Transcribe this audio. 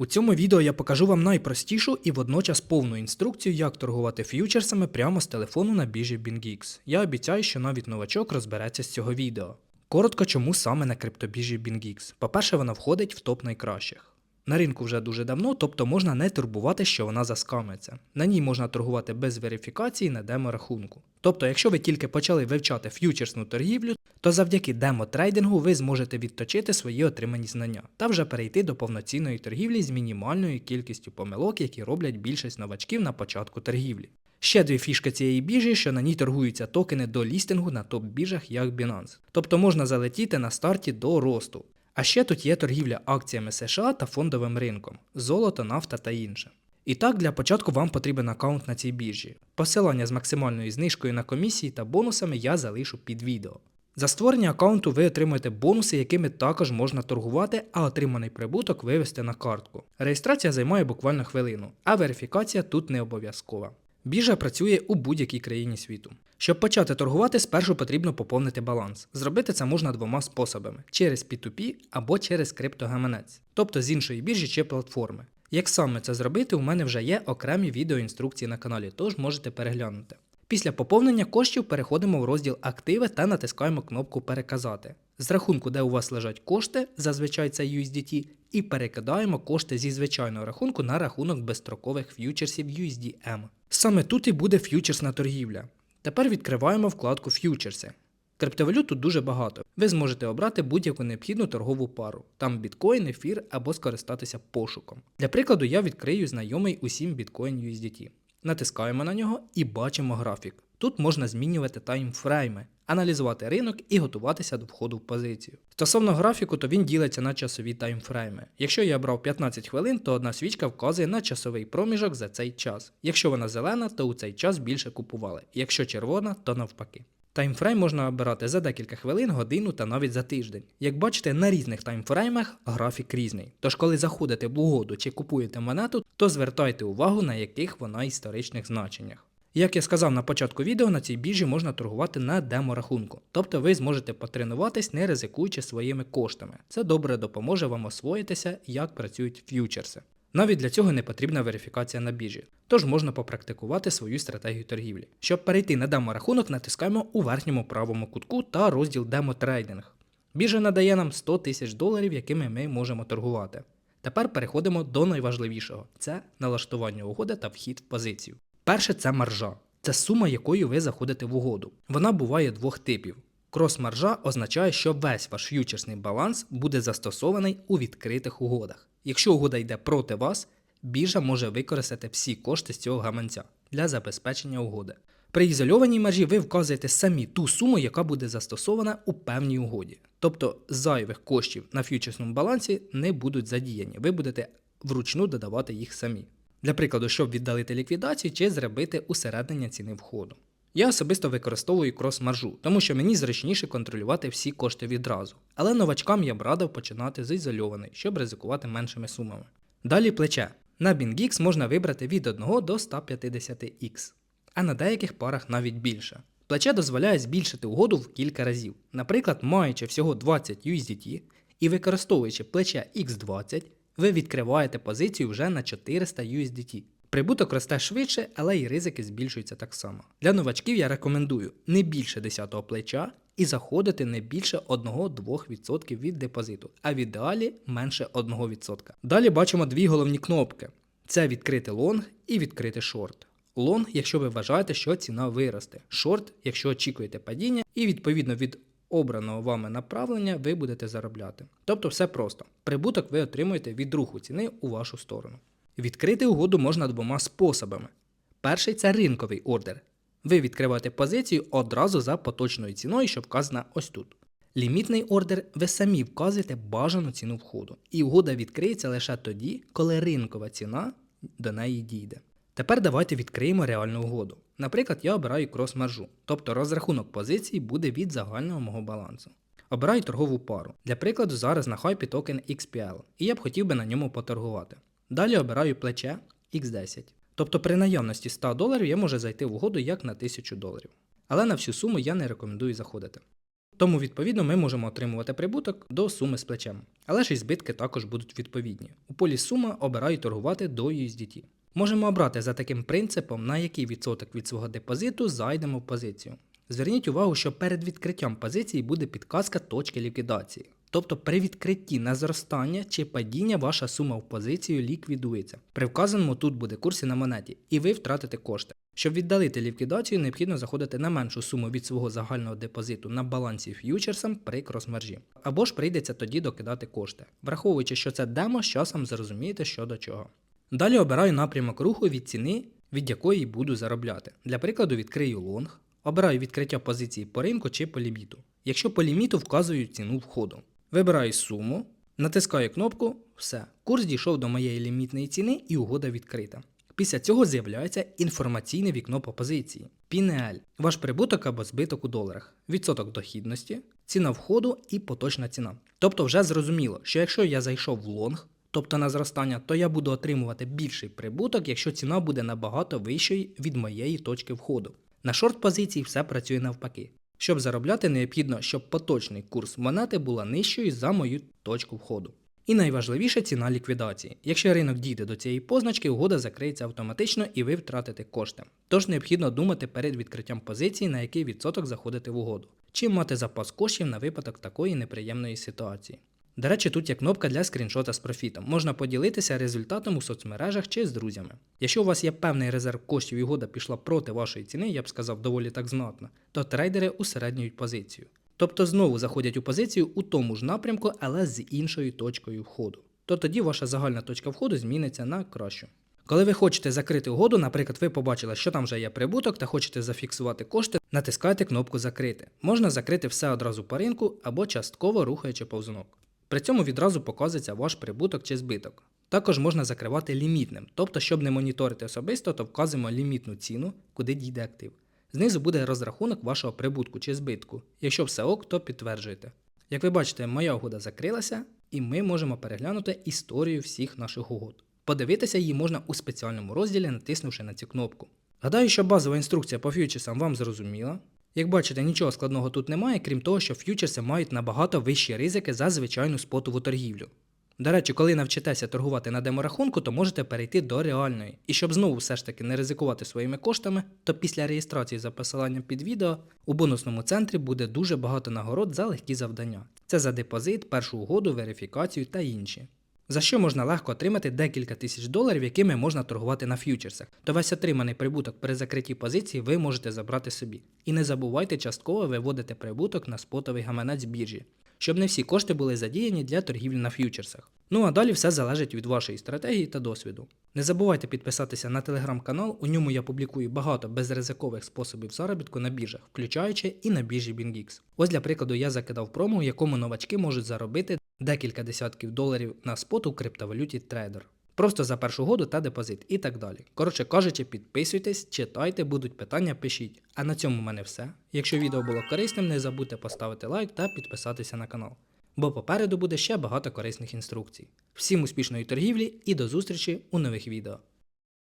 У цьому відео я покажу вам найпростішу і водночас повну інструкцію, як торгувати ф'ючерсами прямо з телефону на біржі BingX. Я обіцяю, що навіть новачок розбереться з цього відео. Коротко, чому саме на криптобіржі BingX. По-перше, вона входить в топ найкращих. На ринку вже дуже давно, тобто можна не турбувати, що вона заскамиться. На ній можна торгувати без верифікації на демо-рахунку. Тобто, якщо ви тільки почали вивчати ф'ючерсну торгівлю, то завдяки демо-трейдингу ви зможете відточити свої отримані знання та вже перейти до повноцінної торгівлі з мінімальною кількістю помилок, які роблять більшість новачків на початку торгівлі. Ще дві фішки цієї біржі, що на ній торгуються токени до лістингу на топ-біржах як Binance. Тобто можна залетіти на старті до росту. А ще тут є торгівля акціями США та фондовим ринком, золото, нафта та інше. І так, для початку вам потрібен аккаунт на цій біржі. Посилання з максимальною знижкою на комісії та бонусами я залишу під відео. За створення аккаунту ви отримаєте бонуси, якими також можна торгувати, а отриманий прибуток вивести на картку. Реєстрація займає буквально хвилину, а верифікація тут не обов'язкова. Біржа працює у будь-якій країні світу. Щоб почати торгувати, спершу потрібно поповнити баланс. Зробити це можна двома способами: через P2P або через криптогаманець, тобто з іншої біржі чи платформи. Як саме це зробити, у мене вже є окремі відеоінструкції на каналі, тож можете переглянути. Після поповнення коштів переходимо в розділ Активи та натискаємо кнопку Переказати. З рахунку, де у вас лежать кошти, зазвичай це USDT, і перекидаємо кошти зі звичайного рахунку на рахунок безстрокових ф'ючерсів USDM. Саме тут і буде ф'ючерсна торгівля. Тепер відкриваємо вкладку Ф'ючерси. Криптовалют тут дуже багато. Ви зможете обрати будь-яку необхідну торгову пару, там біткоін, ефір або скористатися пошуком. Для прикладу, я відкрию знайомий усім біткоін USDT. Натискаємо на нього і бачимо графік. Тут можна змінювати таймфрейми, аналізувати ринок і готуватися до входу в позицію. Стосовно графіку, то він ділиться на часові таймфрейми. Якщо я брав 15 хвилин, то одна свічка вказує на часовий проміжок за цей час. Якщо вона зелена, то у цей час більше купували. Якщо червона, то навпаки. Таймфрейм можна обирати за декілька хвилин, годину та навіть за тиждень. Як бачите, на різних таймфреймах графік різний. Тож, коли заходите в угоду чи купуєте монету, то звертайте увагу на яких вона історичних значеннях. Як я сказав на початку відео, на цій біржі можна торгувати на демо-рахунку, тобто ви зможете потренуватись, не ризикуючи своїми коштами. Це добре допоможе вам освоїтися, як працюють ф'ючерси. Навіть для цього не потрібна верифікація на біржі, тож можна попрактикувати свою стратегію торгівлі. Щоб перейти на демо-рахунок, натискаємо у верхньому правому кутку та розділ Демо-трейдинг. Біржа надає нам 100 тисяч доларів, якими ми можемо торгувати. Тепер переходимо до найважливішого це налаштування угоди та вхід в позицію. Перше це маржа. Це сума, якою ви заходите в угоду. Вона буває двох типів. Крос-маржа означає, що весь ваш ф'ючерсний баланс буде застосований у відкритих угодах. Якщо угода йде проти вас, біржа може використати всі кошти з цього гаманця для забезпечення угоди. При ізольованій маржі ви вказуєте самі ту суму, яка буде застосована у певній угоді. Тобто зайвих коштів на ф'ючерсному балансі не будуть задіяні, ви будете вручну додавати їх самі. Для прикладу, щоб віддалити ліквідацію чи зробити усереднення ціни входу. Я особисто використовую крос-маржу, тому що мені зручніше контролювати всі кошти відразу. Але новачкам я б радив починати з ізольованої, щоб ризикувати меншими сумами. Далі плече. На BingX можна вибрати від 1 до 150x, а на деяких парах навіть більше. Плече дозволяє збільшити угоду в кілька разів. Наприклад, маючи всього 20 USDT і використовуючи плече X20, ви відкриваєте позицію вже на 400 USDT. Прибуток росте швидше, але й ризики збільшуються так само. Для новачків я рекомендую не більше 10-го плеча і заходити не більше 1-2% від депозиту, а в ідеалі менше 1%. Далі бачимо дві головні кнопки: це відкрити лонг і відкрити шорт. Лонг, якщо ви вважаєте, що ціна виросте. Шорт, якщо очікуєте падіння, і відповідно від обраного вами направлення ви будете заробляти. Тобто все просто. Прибуток ви отримуєте від руху ціни у вашу сторону. Відкрити угоду можна двома способами. Перший це ринковий ордер. Ви відкриваєте позицію одразу за поточною ціною, що вказана ось тут. Лімітний ордер ви самі вказуєте бажану ціну входу, і угода відкриється лише тоді, коли ринкова ціна до неї дійде. Тепер давайте відкриємо реальну угоду. Наприклад, я обираю крос-маржу, тобто розрахунок позиції буде від загального мого балансу. Обираю торгову пару. Для прикладу, зараз на хайпі токен XPL, і я б хотів би на ньому поторгувати. Далі обираю плече X10. Тобто при наявності 100 доларів я можу зайти в угоду як на 1000 доларів. Але на всю суму я не рекомендую заходити. Тому, відповідно, ми можемо отримувати прибуток до суми з плечем. Але ж і збитки також будуть відповідні. У полі сума обираю торгувати до USDT. Можемо обрати за таким принципом, на який відсоток від свого депозиту зайдемо в позицію. Зверніть увагу, що перед відкриттям позиції буде підказка точки ліквідації. Тобто при відкритті на зростання чи падіння ваша сума в позицію ліквідується. При вказаному тут буде курсі на монеті, і ви втратите кошти. Щоб віддалити ліквідацію, необхідно заходити на меншу суму від свого загального депозиту на балансі ф'ючерсам при кросмержі. Або ж прийдеться тоді докидати кошти. Враховуючи, що це демо, з часом зрозумієте, що до чого. Далі обираю напрямок руху від ціни, від якої буду заробляти. Для прикладу, відкрию лонг, обираю відкриття позиції по ринку чи по ліміту. Якщо по ліміту вказую ціну входу. Вибираю суму, натискаю кнопку, все. Курс дійшов до моєї лімітної ціни і угода відкрита. Після цього з'являється інформаційне вікно по позиції. PNL – ваш прибуток або збиток у доларах, відсоток дохідності, ціна входу і поточна ціна. Тобто вже зрозуміло, що якщо я зайшов в лонг, тобто на зростання, то я буду отримувати більший прибуток, якщо ціна буде набагато вищою від моєї точки входу. На шорт позиції все працює навпаки. Щоб заробляти, необхідно, щоб поточний курс монети була нижчою за мою точку входу. І найважливіше ціна ліквідації. Якщо ринок дійде до цієї позначки, угода закриється автоматично і ви втратите кошти. Тож необхідно думати перед відкриттям позиції, на який відсоток заходити в угоду, чи мати запас коштів на випадок такої неприємної ситуації. До речі, тут є кнопка для скріншота з профітом. Можна поділитися результатом у соцмережах чи з друзями. Якщо у вас є певний резерв коштів і угода пішла проти вашої ціни, я б сказав, доволі так знатно, то трейдери усереднюють позицію. Тобто знову заходять у позицію у тому ж напрямку, але з іншою точкою входу. То тоді ваша загальна точка входу зміниться на кращу. Коли ви хочете закрити угоду, наприклад, ви побачили, що там вже є прибуток та хочете зафіксувати кошти, натискайте кнопку Закрити. Можна закрити все одразу по ринку або частково рухаючи повзунок. При цьому відразу показується ваш прибуток чи збиток. Також можна закривати лімітним, тобто, щоб не моніторити особисто, то вказуємо лімітну ціну, куди дійде актив. Знизу буде розрахунок вашого прибутку чи збитку. Якщо все ок, то підтверджуйте. Як ви бачите, моя угода закрилася, і ми можемо переглянути історію всіх наших угод. Подивитися її можна у спеціальному розділі, натиснувши на цю кнопку. Гадаю, що базова інструкція по фьючерсам вам зрозуміла. Як бачите, нічого складного тут немає, крім того, що фьючерси мають набагато вищі ризики за звичайну спотову торгівлю. До речі, коли навчитеся торгувати на деморахунку, то можете перейти до реальної. І щоб знову все ж таки не ризикувати своїми коштами, то після реєстрації за посиланням під відео у бонусному центрі буде дуже багато нагород за легкі завдання. Це за депозит, першу угоду, верифікацію та інші. За що можна легко отримати декілька тисяч доларів, якими можна торгувати на ф'ючерсах, то весь отриманий прибуток при закритій позиції ви можете забрати собі. І не забувайте частково виводити прибуток на спотовий гаманець біржі, щоб не всі кошти були задіяні для торгівлі на ф'ючерсах. Ну а далі все залежить від вашої стратегії та досвіду. Не забувайте підписатися на телеграм-канал, у ньому я публікую багато безризикових способів заробітку на біржах, включаючи і на біржі BingX. Ось для прикладу я закидав промо, у якому новачки можуть заробити декілька десятків доларів на спот у криптовалюті трейдер. Просто за першу году та депозит і так далі. Коротше кажучи, підписуйтесь, читайте, будуть питання, пишіть. А на цьому в мене все. Якщо відео було корисним, не забудьте поставити лайк та підписатися на канал. Бо попереду буде ще багато корисних інструкцій. Всім успішної торгівлі і до зустрічі у нових відео.